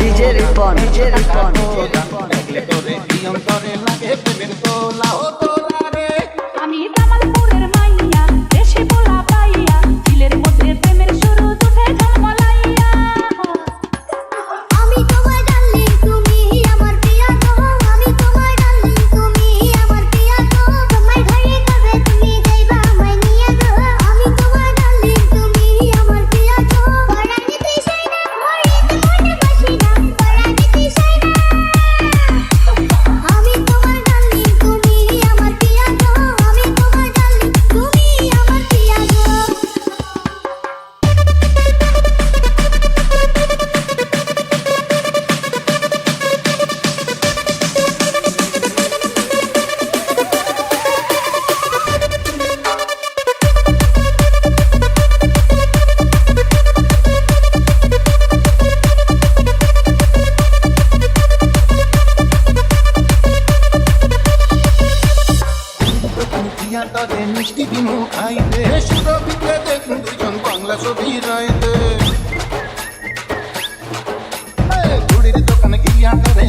নিজের পর নিজের পর দেখলে তোরে নিয়ম করে লাগে প্রেমের তোলা খাইতে। সুরভিকে দেখুন দুজন বাংলা ছবি রাইতে। ঘুড়ির দোকানে গিয়া করে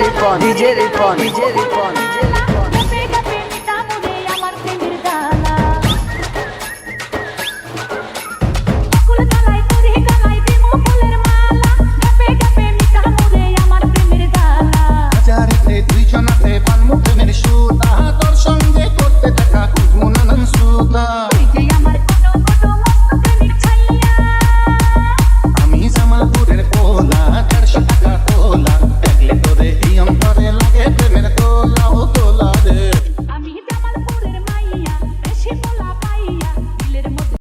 নিজেরই পণ নিজেরই পণ নিজেরই পণ নিজের